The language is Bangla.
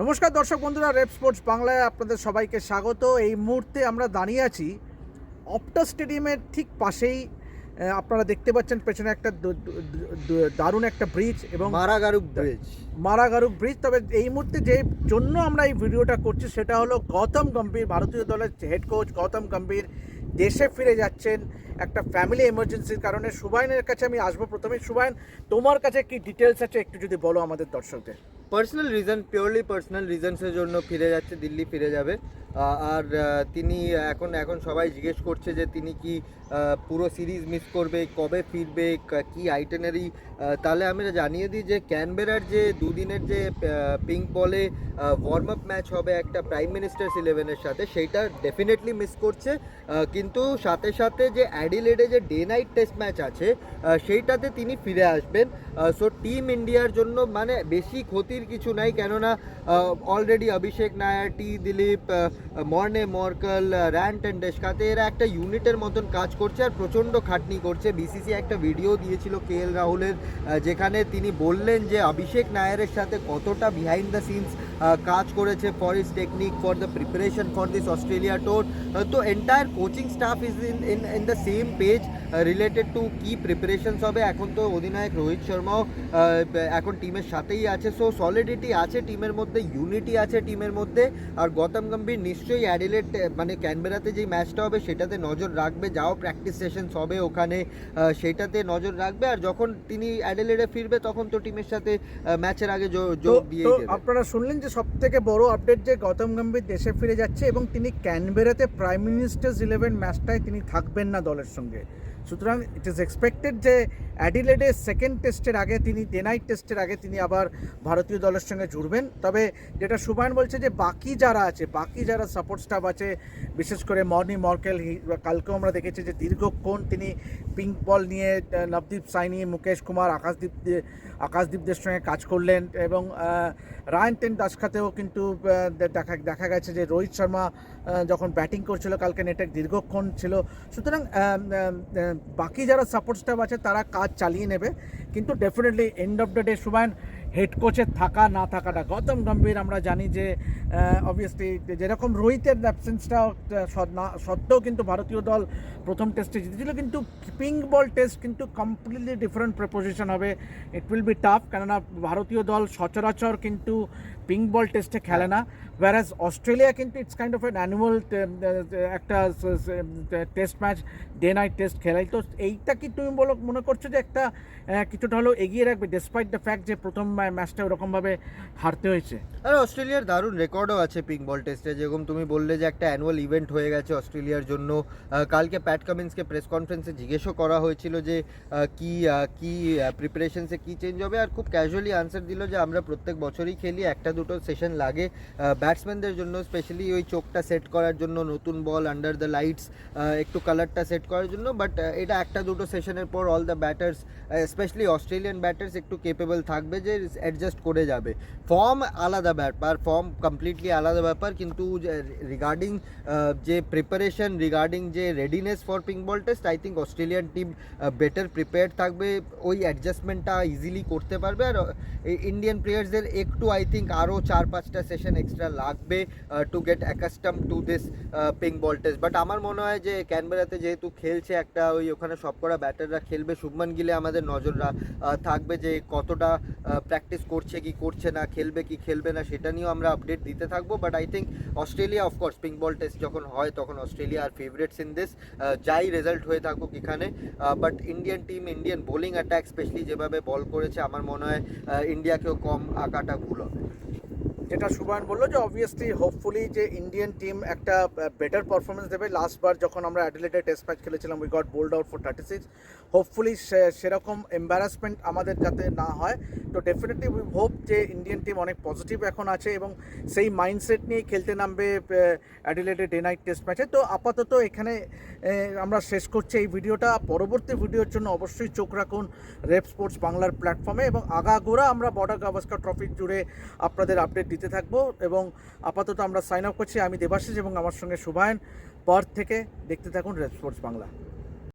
নমস্কার দর্শক বন্ধুরা রেপ স্পোর্টস বাংলায় আপনাদের সবাইকে স্বাগত। এই মুহূর্তে আমরা দাঁড়িয়ে আছি অপটা স্টেডিয়ামের ঠিক পাশেই। আপনারা দেখতে পাচ্ছেন পেছনে একটা দারুণ একটা ব্রিজ এবং মারাগারুক ব্রিজ মারাগারুক ব্রিজ তবে এই মুহূর্তে যে জন্য আমরা এই ভিডিওটা করছি সেটা হলো গৌতম গম্ভীর ভারতীয় দলের হেড কোচ গৌতম গম্ভীর দেশে ফিরে যাচ্ছেন একটা ফ্যামিলি এমার্জেন্সির কারণে। সুবাইনের কাছে আমি আসব প্রথমে। সুবাইন তোমার কাছে কি ডিটেলস আছে? একটু যদি বলো আমাদের দর্শকদের। পার্সোনাল রিজন পিওরলি পার্সোনাল রিজনসের জন্য ফিরে যাচ্ছে, দিল্লি ফিরে যাবে। আর তিনি এখন এখন সবাই জিজ্ঞেস করছে যে তিনি কি পুরো সিরিজ মিস করবে, কবে ফিরবে, কা- আইটেনারি তাহলে আমি জানিয়ে দিই যে ক্যানবেরার যে দুদিনের যে পিঙ্ক বলে ওয়ার্ম আপ ম্যাচ হবে একটা প্রাইম মিনিস্টার্স ইলেভেনের সাথে, সেইটা ডেফিনেটলি মিস করছে। কিন্তু সাথে সাথে যে অ্যাডিলেডে যে ডে নাইট টেস্ট ম্যাচ আছে সেইটাতে তিনি ফিরে আসবেন। সো টিম ইন্ডিয়ার জন্য মানে বেশি ক্ষতির কিছু নাই, কেননা already Abhishek Nayar T Dilip Morne Morkel rent অ্যান্ড ডেস্কাতে এরা একটা ইউনিটের মতন কাজ করছে আর প্রচণ্ড খাটনি করছে। বিসিসি একটা ভিডিও দিয়েছিল কে এল রাহুলের যেখানে তিনি বললেন যে অভিষেক নায়ারের সাথে কতটা বিহাইন্ড দ্য সিনস কাজ করেছে for his technique for the preparation for this Australia tour তো entire coaching staff is in in in the same page related to কি প্রিপারেশনস হবে। এখন তো অধিনায়ক রোহিত শর্মাও এখন টিমের সাথেই আছে। সো সলিডিটি আছে টিমের মধ্যে ইউনিটি আছে টিমের মধ্যে। আর গৌতম গম্ভীর নিশ্চয়ই অ্যাডিলেট মানে ক্যানবেরাতে যেই ম্যাচটা হবে সেটাতে নজর রাখবে। যাও প্র্যাকটিস সেশনস হবে ওখানে সেটাতে নজর রাখবে। আর যখন তিনি অ্যাডিলেডে ফিরবে তখন তো টিমের সাথে ম্যাচের আগে যোগ দিয়ে আপনারা শুনলেন যে সব থেকে বড় আপডেট যে গৌতম গম্ভীর দেশে ফিরে যাচ্ছে এবং তিনি ক্যানবেরাতে প্রাইম মিনিস্টার্স ইলেভেন ম্যাচটায় তিনি থাকবেন না দলের সঙ্গে। সুতরাং ইট ইজ এক্সপেক্টেড যে অ্যাডিলেডে সেকেন্ড টেস্টের আগে তিনি ডে নাইট টেস্টের আগে তিনি আবার ভারতীয় দলের সঙ্গে জুড়বেন। তবে যেটা সুবায়ন বলছে যে বাকি যারা আছে, বাকি যারা সাপোর্ট স্টাফ আছে, বিশেষ করে মর্নি মর্কেল কালকেও আমরা দেখেছি যে দীর্ঘক্ষণ তিনি পিঙ্ক বল নিয়ে নবদীপ সাইনি মুকেশ কুমার, আকাশদীপ আকাশদীপদের সঙ্গে কাজ করলেন এবং রায়ন টেন দাসখাতেও কিন্তু দেখা দেখা গেছে যে রোহিত শর্মা যখন ব্যাটিং করছিল, কালকে নেটে দীর্ঘক্ষণ ছিল। সুতরাং বাকি যারা সাপোর্ট স্টাফ আছে, তারা কাজ চালিয়ে নেবে। কিন্তু definitely end of the day Subhayan head কোচের থাকা, না থাকাটা। গৌতম গম্ভীর, আমরা জানি যে অবভিয়াসলি যেরকম রোহিতের অ্যাবসেন্সটা সত্ত্বেও কিন্তু ভারতীয় দল প্রথম টেস্টে জিতেছিল, কিন্তু পিঙ্ক বল টেস্ট কিন্তু কমপ্লিটলি ডিফারেন্ট প্রপোজিশন হবে। ইট উইল বি টাফ কেননা ভারতীয় দল সচরাচর কিন্তু পিঙ্ক বল টেস্টে খেলে না। Whereas অস্ট্রেলিয়া কিন্তু it's kind of an annual একটা test match day night test খেলাই। তো এইটা কি তুমি বলো, মনে করছ যে একটা কিছুটা হলেও এগিয়ে রাখবে ডেসপাইট দ্য ফ্যাক্ট যে প্রথম ম্যাচটা ওরকমভাবে হারতে হয়েছে। আর অস্ট্রেলিয়ার দারুণ রেকর্ডও আছে পিঙ্ক বল টেস্টে। যেরকম তুমি বললে যে একটা অ্যানুয়াল ইভেন্ট হয়ে গেছে অস্ট্রেলিয়ার জন্য। কালকে প্যাট কামিন্সকে প্রেস কনফারেন্সে জিজ্ঞেসও করা হয়েছিল যে কি কি প্রিপারেশনসে কি চেঞ্জ হবে। আর খুব ক্যাজুয়ালি আনসার দিল যে, আমরা প্রত্যেক বছরই খেলি, একটা দুটো সেশন লাগে। ব্যাটসম্যানদের জন্য স্পেশালি ওই চোখটা সেট করার জন্য, নতুন বল আন্ডার দ্য লাইটস একটু কালারটা সেট করার জন্য। বাট এটা একটা দুটো সেশনের পর all the batters specially Australian batters একটু কেপেবল থাকবে যে অ্যাডজাস্ট করে যাবে। ফর্ম আলাদা ব্যাপার ফর্ম কমপ্লিটলি আলাদা ব্যাপার, কিন্তু রিগার্ডিং যে প্রিপারেশন রিগার্ডিং যে readiness for pink ball test I think Australian team better prepare থাকবে। ওই অ্যাডজাস্টমেন্টটা ইজিলি করতে পারবে। আর ইন্ডিয়ান প্লেয়ার্সদের একটু আই থিঙ্ক আরও চার পাঁচটা সেশন এক্সট্রা লাগবে to get accustom to this pink ball test but আমার মনে হয় যে ক্যানবেরাতে যেহেতু খেলছে একটা ওই ওখানে সবকটা ব্যাটাররা খেলবে, শুভমান গিলে আমাদের নজররা থাকবে যে কতটা প্র্যাকটিস করছে কি করছে না, খেলবে কি খেলবে না, সেটা নিয়েও আমরা আপডেট দিতে থাকব। But I think Australia of course pink ball test যখন হয়, তখন Australia R favourites in this যাই রেজাল্ট হয়ে থাকুক এখানে। But Indian team Indian bowling attack specially যেভাবে বল করেছে, আমার মনে হয় ইন্ডিয়াকেও কম আঁকাটা ভুল হবে। যেটা সুবান বলল যে অবভিয়াসলি হোপফুলি যে ইন্ডিয়ান টিম একটা বেটার পারফরমেন্স দেবে। লাস্টবার যখন আমরা অ্যাডিলেটে টেস্ট ম্যাচ খেলেছিলাম we got bowled out for thirty six hopefully সেরকম এম্বারাসমেন্ট আমাদের যাতে না হয়। তো ডেফিনেটলি উই হোপ যে ইন্ডিয়ান টিম অনেক পজিটিভ এখন আছে এবং সেই মাইন্ডসেট নিয়ে খেলতে নামবে অ্যাডিলেটে ডে নাইট টেস্ট ম্যাচে তো আপাতত এখানে আমরা শেষ করছি এই ভিডিওটা। পরবর্তী ভিডিওর জন্য অবশ্যই চোখ রাখুন রেপ স্পোর্টস বাংলার প্ল্যাটফর্মে এবং আগাগোড়া আমরা বর্ডার গাভাস্কার ট্রফি জুড়ে আপনাদের আপডেট দিতে থাকব এবং আপাতত আমরা সাইন আপ করছি আমি দেবাশিস এবং আমার সঙ্গে শুভায়ন পর থেকে দেখতে থাকুন রেড স্পোর্টস বাংলা।